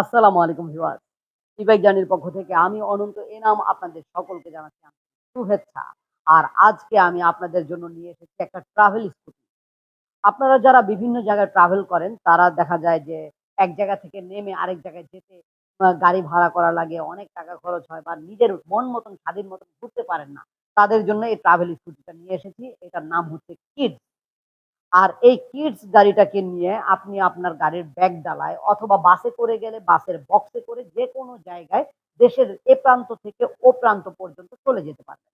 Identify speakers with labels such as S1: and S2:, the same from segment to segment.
S1: আসসালামু আলাইকুম ভিউয়ার্স। বিবেক জার্নির পক্ষ থেকে আমি অনন্ত এনাম আপনাদের সকলকে জানাচ্ছি শুভেচ্ছা। আর আজকে আমি আপনাদের জন্য নিয়ে এসেছি একটা ট্রাভেল স্কুটি আপনারা যারা বিভিন্ন জায়গায় ট্রাভেল করেন, তারা দেখা যায় যে এক জায়গা থেকে নেমে আরেক জায়গায় যেতে গাড়ি ভাড়া করা লাগে, অনেক টাকা খরচ হয় বা নিজের মন মতন, স্বাধীন মতন ঘুরতে পারেন না। তাদের জন্য এই ট্রাভেল স্কুটিটা নিয়ে এসেছি। এটার নাম হচ্ছে কিডস আর এই কিডস গাড়িটাকে নিয়ে আপনি আপনার গাড়ির ব্যাগ ডালায় অথবা বাসে করে গেলে বাসের বক্সে করে যে কোনো জায়গায় দেশের এ প্রান্ত থেকে ও প্রান্ত পর্যন্ত চলে যেতে পারবেন।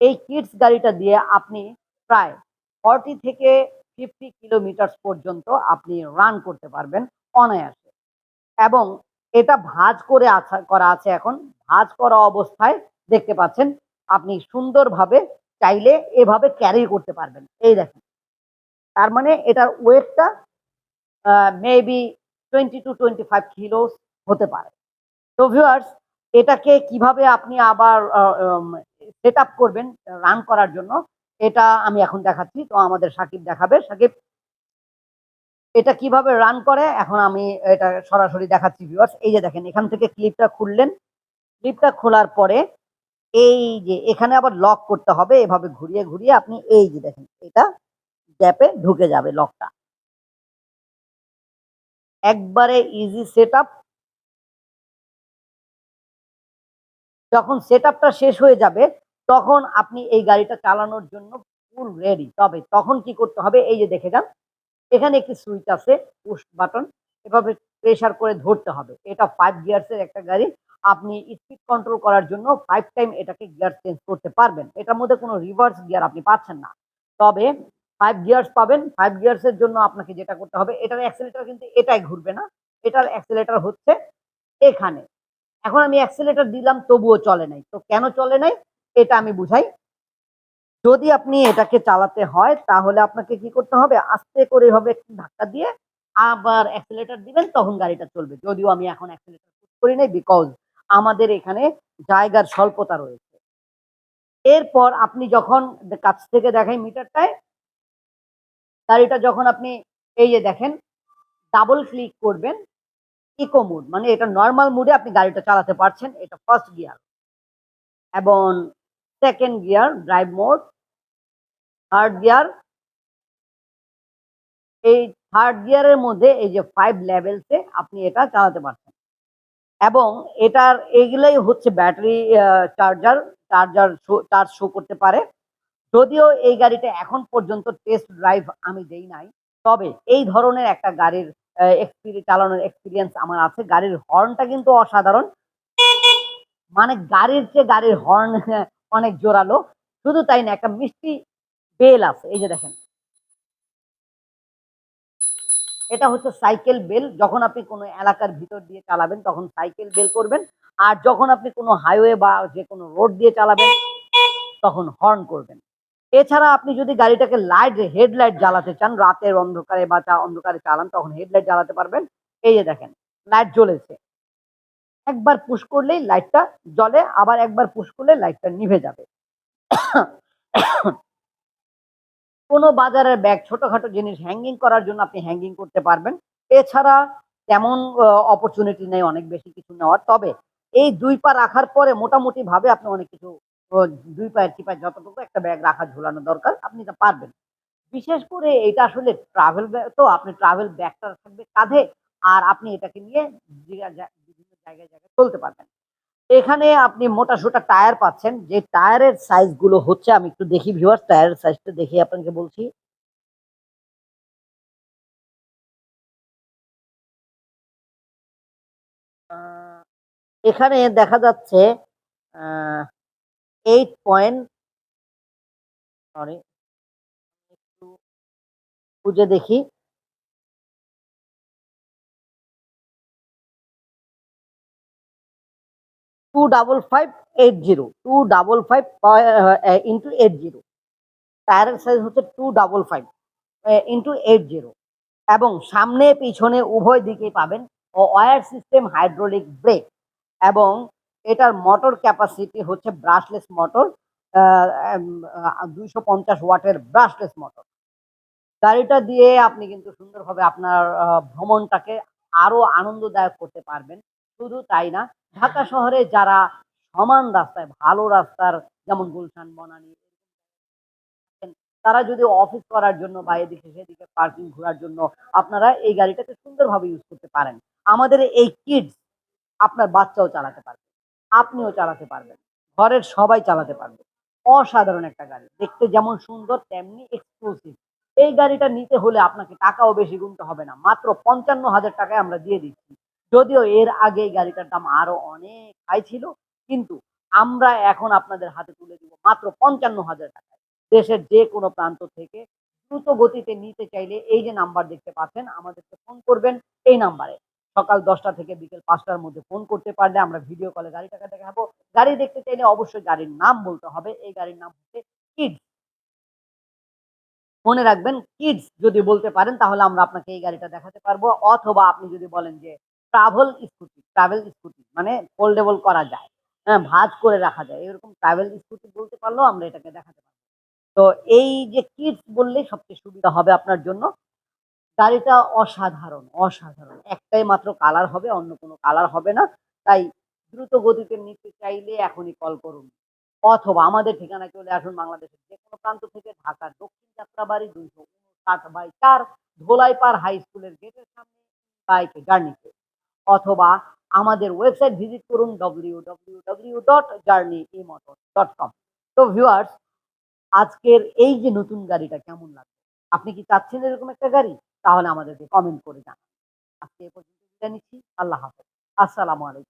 S1: এই কিডস গাড়িটা দিয়ে আপনি প্রায় ফর্টি থেকে ফিফটি কিলোমিটার পর্যন্ত আপনি রান করতে পারবেন অনায়াসে। এবং এটা ভাঁজ করে আছে, করা আছে এখন। ভাঁজ করা অবস্থায় দেখতে পাচ্ছেন, আপনি সুন্দরভাবে চাইলে এভাবে ক্যারি করতে পারবেন। এই দেখেন। তার মানে এটার ওয়েটটা maybe twenty two twenty five kilos হতে পারে। তো ভিউয়ার্স এটাকে কীভাবে আপনি আবার সেট আপ করবেন রান করার জন্য, এটা আমি এখন দেখাচ্ছি। তো আমাদের সাকিব দেখাবে। সাকিব, এটা কীভাবে রান করে, এখন আমি এটা সরাসরি দেখাচ্ছি ভিউয়ার্স এই যে দেখেন, এখান থেকে ক্লিপটা খুললেন। ক্লিপটা খোলার পরে এই যে, এখানে আবার লক করতে হবে। এভাবে ঘুরিয়ে ঘুরিয়ে আপনি এই যে দেখেন, এটা গ্যাপে ঢুকে যাবে লকটা একবারে ইজি সেট যখন সেট শেষ হয়ে যাবে, তখন আপনি এই গাড়িটা চালানোর জন্য ফুল রেডি তবে তখন কি করতে হবে, এই যে দেখে যান, এখানে একটি সুইচ আছে পুশ বাটন এভাবে প্রেসার করে ধরতে হবে। এটা ফাইভ গিয়ার্সের একটা গাড়ি, আপনি স্পিড কন্ট্রোল করার জন্য ফাইভ টাইম এটাকে গিয়ার চেঞ্জ করতে পারবেন। এটার মধ্যে কোনো রিভার্স গিয়ার আপনি পাচ্ছেন না। তবে ফাইভ গিয়ার্স পাবেন ফাইভ গিয়ার্সের জন্য আপনাকে যেটা করতে হবে, এটার অ্যাক্সিলেটার কিন্তু এটাই ঘুরবে না, এটার অ্যাক্সিলেটার হচ্ছে এখানে। এখন আমি অ্যাক্সিলেটার দিলাম, তবুও চলে নাই। তো কেন চলে নাই? এটা আমি বুঝাই। যদি আপনি এটাকে চালাতে হয়, তাহলে আপনাকে কি করতে হবে? আস্তে করে হবে একটু ধাক্কা দিয়ে আবার অ্যাক্সিলেটার দিবেন, তখন গাড়িটা চলবে। যদিও আমি এখন অ্যাক্সিলেটার করি নাই বিকজ আমাদের এখানে জায়গার স্বল্পতা রয়েছে। এরপর আপনি যখন কাছ থেকে দেখাই মিটারটায় গাড়িটা যখন আপনি এই যে দেখেন ডাবল ক্লিক করবেন ইকো মুড মানে এটা নর্মাল মুডে আপনি গাড়িটা চালাতে পারছেন, এটা ফার্স্ট গিয়ার এবং second gear drive mode third gear এই থার্ড গিয়ারের মধ্যে এই যে ফাইভ লেভেলসে আপনি এটা চালাতে পারছেন। এবং এটার, এইগুলাই হচ্ছে battery charger charger charge show করতে পারে। যদিও এই গাড়িটা এখন পর্যন্ত টেস্ট ড্রাইভ আমি দেই নাই, তবে এই ধরনের একটা গাড়ির এক্সপিরিয়েন্স চালানোর এক্সপিরিয়েন্স আমার আছে। গাড়ির হর্নটা কিন্তু অসাধারণ। মানে গাড়ির চেয়ে গাড়ির হর্ন অনেক জোরালো। শুধু তাই না, একটা মিষ্টি বেল আছে, এই যে দেখেন। এটা হচ্ছে সাইকেল বেল। যখন আপনি কোনো এলাকার ভিতর দিয়ে চালাবেন, তখন সাইকেল বেল করবেন। আর যখন আপনি কোনো হাইওয়ে বা যে কোনো রোড দিয়ে চালাবেন, তখন হর্ন করবেন। এছাড়া আপনি যদি গাড়িটাকে লাইট হেডলাইট জ্বালাতে চান, রাতের অন্ধকারে বা চা অন্ধকারে চালান, তখন হেডলাইট জ্বালাতে পারবেন। এই যে দেখেন লাইট জ্বলেছে। একবার পুশ করলেই লাইটটা জ্বলে, আবার একবার পুশ করলে লাইটটা নিভে যাবে। কোনো বাজারের ব্যাগ ছোটখাটো জিনিস হ্যাঙ্গিং করার জন্য আপনি হ্যাঙ্গিং করতে পারবেন। এছাড়া তেমন অপরচুনিটি নেই অনেক বেশি কিছু নেওয়ার। তবে এই দুই পা রাখার পরে মোটামুটি ভাবে আপনি অনেক কিছু দুই পায়ের চিপায় যতটুকু একটা ব্যাগ রাখা ঝোলানো দরকার, আপনি তা পারবেন। বিশেষ করে এটা আসলে ট্রাভেল তো আপনি ট্রাভেল ব্যাগটা থাকবে কাঁধে আর আপনি এটাকে নিয়ে বিভিন্ন জায়গায় জায়গায় চলতে পারবেন। এখানে আপনি মোটা সোটা টায়ার পাচ্ছেন, যে টায়ারের সাইজগুলো হচ্ছে, আমি একটু দেখি ভিউয়ার্স টায়ারের সাইজটা দেখি আপনাকে বলছি। এখানে দেখা যাচ্ছে এইট পয়েন্ট সরি একটু খুঁজে দেখি। Two double five eight zero two double five into eight zero টায়ারের সাইজ হচ্ছে two double five into eight zero এবং সামনে, পিছনে উভয় দিকে পাবেন ওয়ার সিস্টেম হাইড্রোলিক ব্রেক এবং এটার মোটর ক্যাপাসিটি হচ্ছে ব্রাশলেস মোটর দুইশো পঞ্চাশ ওয়াটের ব্রাশলেস মোটর গাড়িটা দিয়ে আপনি কিন্তু সুন্দরভাবে আপনার ভ্রমণটাকে আরও আনন্দদায়ক করতে পারবেন। শুধু তাই না, ঢাকা শহরে যারা সমান রাস্তায়, ভালো রাস্তার, যেমন গুলশান, বনানী, তারা যদি অফিস করার জন্য বা এদিকে সেদিকে পার্কিং ঘোরার জন্য আপনারা এই গাড়িটাকে সুন্দরভাবে ইউজ করতে পারেন। আমাদের এই কিডস আপনার বাচ্চাও চালাতে পারবে। আপনিও চালাতে পারবেন। ঘরের সবাই চালাতে পারবে। অসাধারণ একটা গাড়ি। দেখতে যেমন সুন্দর, তেমনি এক্সক্লুসিভ এই গাড়িটা নিতে হলে আপনাকে টাকাও বেশি গুনতে হবে না। মাত্র পঞ্চান্ন হাজার টাকায় আমরা দিয়ে দিচ্ছি। যদিও এর আগে এই গাড়িটার দাম আরও অনেক হাই ছিল, কিন্তু আমরা এখন আপনাদের হাতে তুলে দিব মাত্র পঞ্চান্ন হাজার টাকায়। দেশের যে কোনো প্রান্ত থেকে দ্রুত গতিতে নিতে চাইলে এই যে নাম্বার দেখতে পাচ্ছেন, আমাদেরকে ফোন করবেন এই নাম্বারে। সকাল দশটা থেকে বিকেল পাঁচটার মধ্যে ফোন করতে পারলে আমরা ভিডিও কলে গাড়িটাকে দেখাবো। গাড়ি দেখতে চাইলে অবশ্যই গাড়ির নাম বলতে হবে। এই গাড়ির নাম হচ্ছে কিডস মনে রাখবেন কিডস যদি বলতে পারেন তাহলে আমরা আপনাকে এই গাড়িটা দেখাতে পারব। অথবা আপনি যদি বলেন যে ট্রাভেল স্কুটি ট্রাভেল স্কুটি মানে ফোল্ডেবল করা যায়। হ্যাঁ ভাঁজ করে রাখা যায়। এরকম ট্রাভেল স্কুটি বলতে পারলেও আমরা এটাকে দেখাতে পারব। তো এই যে কিডস বললে সবচেয়ে সুবিধা হবে আপনার জন্য। গাড়িটা অসাধারণ অসাধারণ। একটাই মাত্র কালার হবে, অন্য কোনো কালার হবে না। তাই দ্রুত গতিতে নিতে চাইলে এখনই কল করুন। অথবা আমাদের ঠিকানা চলে আসুন বাংলাদেশের যে কোনো প্রান্ত থেকে ঢাকার দক্ষিণ যাত্রাবাড়ি দুইশো উনষাট বাই চার ধোলাইপাড় হাই স্কুলের গেটের সামনে বাইকে জার্নিতে অথবা আমাদের ওয়েবসাইট ভিজিট করুন W W W dot journey dot com তো ভিউয়ার্স আজকের এই যে নতুন গাড়িটা কেমন লাগবে আপনি কি চাচ্ছেন এরকম একটা গাড়ি? তাহলে আমাদেরকে কমেন্ট করে জানান। আজকে এ পর্যন্ত নিচ্ছি। আল্লাহ হাফেজ। আসসালামু আলাইকুম।